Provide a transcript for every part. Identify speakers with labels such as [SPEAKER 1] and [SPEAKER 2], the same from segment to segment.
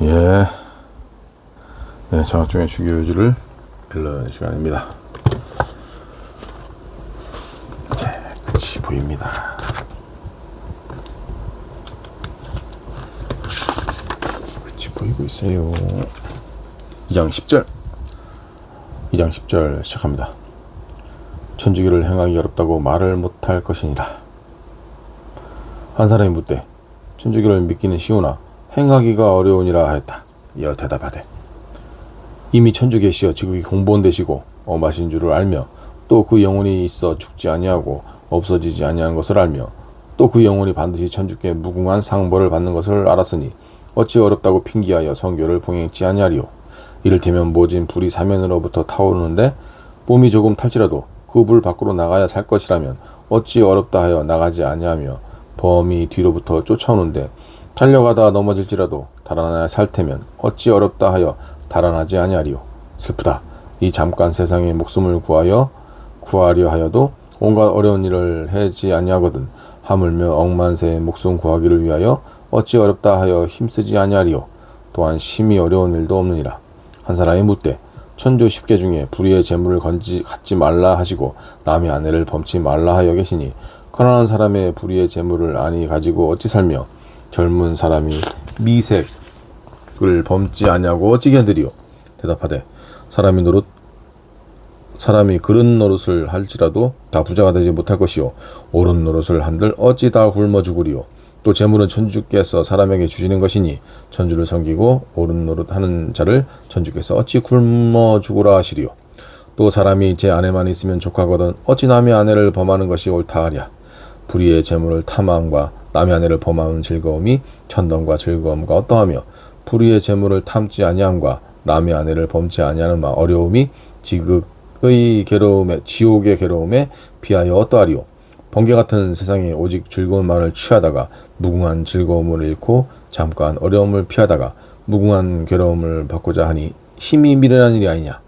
[SPEAKER 1] 예. 네, 장학중의 주교유지를 읽는 시간입니다. 깨끗이 보입니다. 끝이 보이고 있어요. 2장 10절. 2장 10절 시작합니다. 천주기를 행하기 어렵다고 말을 못할 것이니라. 한 사람이 묻되 천주기를 믿기는 쉬우나 행하기가 어려우니라 하였다. 이어 대답하되 이미 천주 계시어 지극히 공본 되시고 엄하신 줄을 알며 또 그 영혼이 있어 죽지 아니하고 없어지지 아니하는 것을 알며 또 그 영혼이 반드시 천주께 무궁한 상벌을 받는 것을 알았으니 어찌 어렵다고 핑계하여 성교를 봉행치 아니하리요 이를테면 모진 불이 사면으로부터 타오르는데 몸이 조금 탈지라도 그 불 밖으로 나가야 살 것이라면 어찌 어렵다 하여 나가지 아니하며 범이 뒤로부터 쫓아오는데 달려가다 넘어질지라도 달아나야 살 테면 어찌 어렵다 하여 달아나지 아니하리요. 슬프다. 이 잠깐 세상의 목숨을 구하여 구하려 하여도 온갖 어려운 일을 해지 아니하거든 하물며 억만세의 목숨 구하기를 위하여 어찌 어렵다 하여 힘쓰지 아니하리요. 또한 심히 어려운 일도 없느니라. 한 사람이 묻되 천조 십계 중에 불의의 재물을 건지 갖지 말라 하시고 남의 아내를 범치 말라 하여 계시니 가난한 사람의 불의의 재물을 아니 가지고 어찌 살며 젊은 사람이 미색을 범지 아니하고 어찌 견디리요 대답하되 사람이 노릇 사람이 그른 노릇을 할지라도 다 부자가 되지 못할 것이요 옳은 노릇을 한들 어찌 다 굶어 죽으리요 또 재물은 천주께서 사람에게 주시는 것이니 천주를 섬기고 옳은 노릇하는 자를 천주께서 어찌 굶어 죽으라 하시리요 또 사람이 제 아내만 있으면 족하거든 어찌 남의 아내를 범하는 것이 옳다 하랴 불의의 재물을 탐함과 남의 아내를 범하는 즐거움이 천덤과 즐거움과 어떠하며 불의의 재물을 탐지 아니함과 남의 아내를 범치 아니하는 마 어려움이 지극의 괴로움에 지옥의 괴로움에 비하여 어떠하리요? 번개 같은 세상에 오직 즐거움만을 취하다가 무궁한 즐거움을 잃고 잠깐 어려움을 피하다가 무궁한 괴로움을 받고자 하니 힘이 미련한 일이 아니냐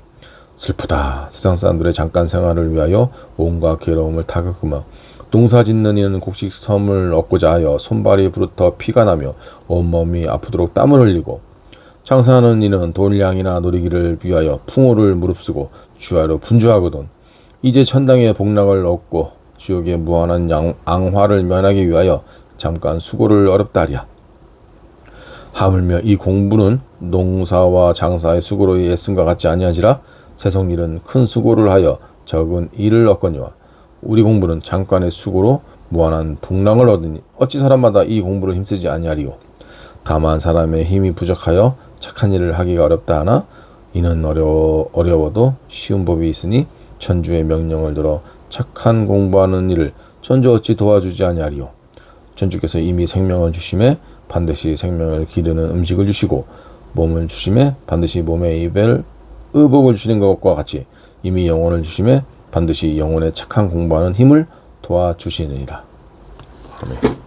[SPEAKER 1] 슬프다. 세상 사람들의 잠깐 생활을 위하여 온갖 괴로움을 타격하며 농사 짓는 이는 곡식 섬을 얻고자 하여 손발이 부르터 피가 나며 온몸이 아프도록 땀을 흘리고 장사하는 이는 돈량이나 노리기를 위하여 풍호를 무릅쓰고 주야로 분주하거든. 이제 천당의 복락을 얻고 지옥의 무한한 양, 앙화를 면하기 위하여 잠깐 수고를 어렵다 하랴. 하물며 이 공부는 농사와 장사의 수고로 애쓴과 같지 아니하지라 세속일은 큰 수고를 하여 적은 일을 얻거니와 우리 공부는 잠깐의 수고로 무한한 복랑을 얻으니 어찌 사람마다 이 공부를 힘쓰지 아니하리요? 다만 사람의 힘이 부족하여 착한 일을 하기가 어렵다 하나 이는 어려, 어려워도 쉬운 법이 있으니 천주의 명령을 들어 착한 공부하는 일을 천주 어찌 도와주지 아니하리요? 천주께서 이미 생명을 주심에 반드시 생명을 기르는 음식을 주시고 몸을 주심에 반드시 몸의 입을 의복을 주시는 것과 같이 이미 영혼을 주심에 반드시 영혼의 착한 공부하는 힘을 도와주시느니라. 아멘.